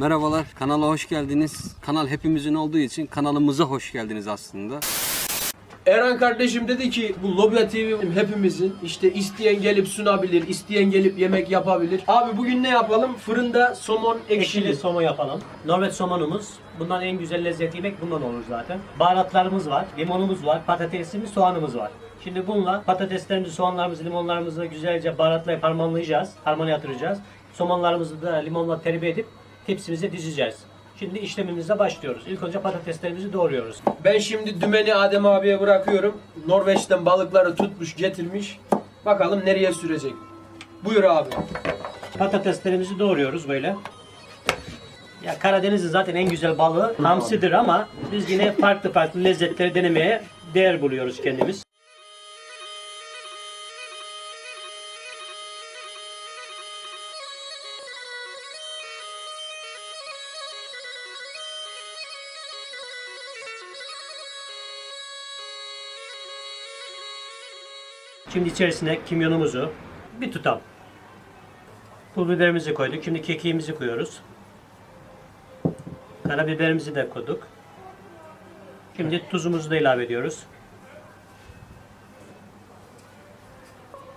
Merhabalar, kanala hoş geldiniz. Kanal hepimizin olduğu için kanalımıza hoş geldiniz aslında. Erhan kardeşim dedi ki bu Lobya TV hepimizin işte isteyen gelip sunabilir, isteyen gelip yemek yapabilir. Abi bugün ne yapalım? Fırında somon ekşili. Ekşili somon yapalım. Norveç somonumuz. Bundan en güzel lezzet yemek bundan olur zaten. Baharatlarımız var, limonumuz var, patatesimiz, soğanımız var. Şimdi bununla patateslerimizi, soğanlarımızı, limonlarımızı güzelce baharatlayıp harmanlayacağız. Harmana yatıracağız. Somonlarımızı da limonla terbiye edip tepsimize dizeceğiz. Şimdi işlemimize başlıyoruz. İlk önce patateslerimizi doğruyoruz. Ben şimdi dümeni Adem abiye bırakıyorum. Norveç'ten balıkları tutmuş, getirmiş. Bakalım nereye sürecek. Buyur abi. Patateslerimizi doğruyoruz böyle. Ya Karadeniz'in zaten en güzel balığı hamsidir ama biz yine farklı farklı lezzetleri denemeye değer buluyoruz kendimiz. Şimdi içerisine kimyonumuzu bir tutam Pul biberimizi koyduk. Şimdi kekiğimizi koyuyoruz. Karabiberimizi de koyduk. Şimdi tuzumuzu da ilave ediyoruz.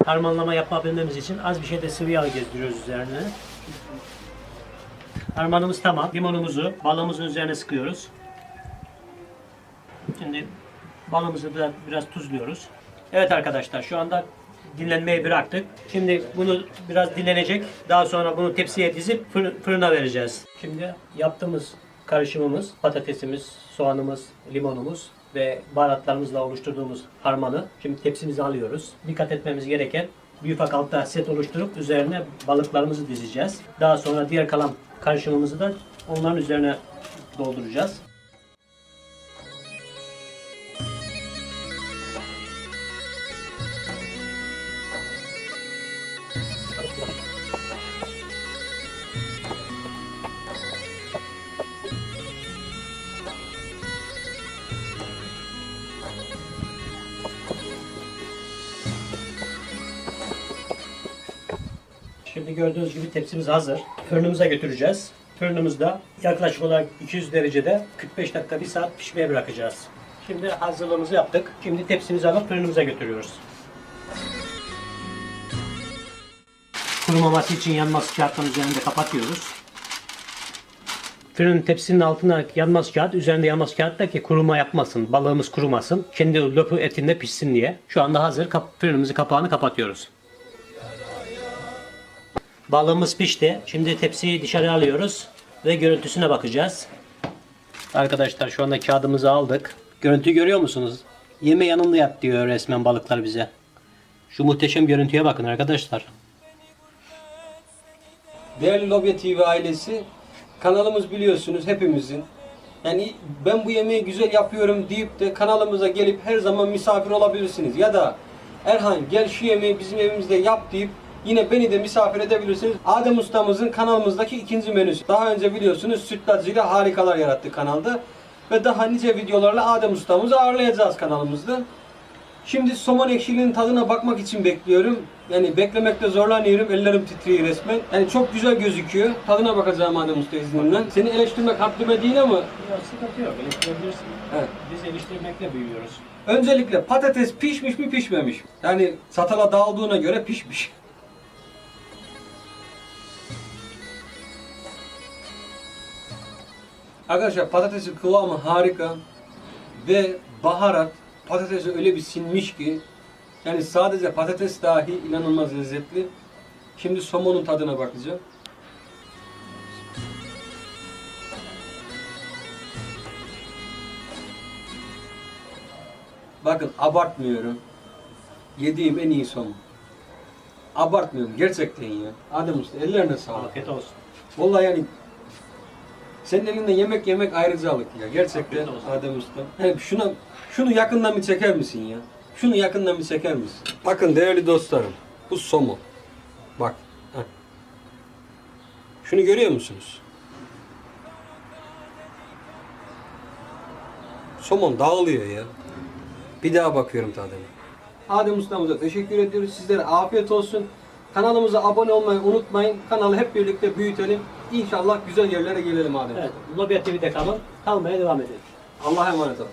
Harmanlama yapabilmemiz için az bir şey de sıvı yağ gezdiriyoruz üzerine. Harmanımız tamam. Limonumuzu balığımızın üzerine sıkıyoruz. Şimdi balığımızı da biraz tuzluyoruz. Evet arkadaşlar şu anda dinlenmeyi bıraktık. Şimdi bunu biraz dinlenecek. Daha sonra bunu tepsiye dizip fır- fırına vereceğiz. Şimdi yaptığımız karışımımız, patatesimiz, soğanımız, limonumuz ve baharatlarımızla oluşturduğumuz harmanı şimdi tepsimize alıyoruz. Dikkat etmemiz gereken bir ufak altta set oluşturup üzerine balıklarımızı dizeceğiz. Daha sonra diğer kalan karışımımızı da onların üzerine dolduracağız. Şimdi gördüğünüz gibi tepsimiz hazır. Fırınımıza götüreceğiz. Fırınımızda yaklaşık olarak 200 derecede 45 dakika 1 saat pişmeye bırakacağız. Şimdi hazırlığımızı yaptık. Şimdi tepsimizi alıp fırınımıza götürüyoruz. Kurumaması için yanması kağıtların üzerinde kapatıyoruz. Fırının tepsinin altına yanmaz kağıt, üzerinde yanmaz kağıt da ki kuruma yapmasın, balığımız kurumasın. Kendi löpü etinde pişsin diye. Şu anda hazır. Kap fırınımızı kapağını kapatıyoruz. Balığımız pişti. Şimdi tepsiyi dışarı alıyoruz ve görüntüsüne bakacağız. Arkadaşlar şu anda kağıdımızı aldık. Görüntü görüyor musunuz? Yeme yanında yap diyor resmen balıklar bize. Şu muhteşem görüntüye bakın arkadaşlar. Değerli Lobya TV ailesi, kanalımız biliyorsunuz hepimizin. Yani ben bu yemeği güzel yapıyorum deyip de kanalımıza gelip her zaman misafir olabilirsiniz. Ya da Erhan gel şu yemeği bizim evimizde yap deyip yine beni de misafir edebilirsiniz. Adem ustamızın kanalımızdaki ikinci menüsü. Daha önce biliyorsunuz sütlacıyla harikalar yarattı kanalda. Ve daha nice videolarla Adem ustamızı ağırlayacağız kanalımızda. Şimdi somon ekşiliğinin tadına bakmak için bekliyorum. Yani beklemekte zorlanıyorum. Ellerim titriyor resmen. Yani çok güzel gözüküyor. Tadına bakacağım Adem Usta izniyle. Seni eleştirmek haddime değil ama Yok sıkıntı yok. Eleştirebilirsin. Evet. Biz eleştirmekle büyüyoruz. öncelikle patates pişmiş mi pişmemiş mi? Yani satala dağıldığına göre pişmiş. Arkadaşlar patatesin kıvamı harika ve baharat patatese öyle bir sinmiş ki yani sadece patates dahi inanılmaz lezzetli. Şimdi somonun tadına bakacağım. Bakın abartmıyorum. Yediğim en iyi somon. Abartmıyorum gerçekten ya. Adem Usta ellerine sağlık. Afiyet olsun. Vallahi yani senin elinde yemek yemek ayrıcalık ya. Gerçekten. Adem Usta. Şuna şunu yakından bir çeker misin ya? Şunu yakından bir çeker misin? Bakın değerli dostlarım. Bu somon. Bak. heh. Şunu görüyor musunuz? Somon dağılıyor ya. Bir daha bakıyorum tadına. Adem ustamıza teşekkür ediyoruz. Sizlere afiyet olsun. Kanalımıza abone olmayı unutmayın. Kanalı hep birlikte büyütelim. İnşallah güzel yerlere gelelim abi. Evet, Lobya TV'de kalın. Kalmaya devam edin. Allah'a emanet olun.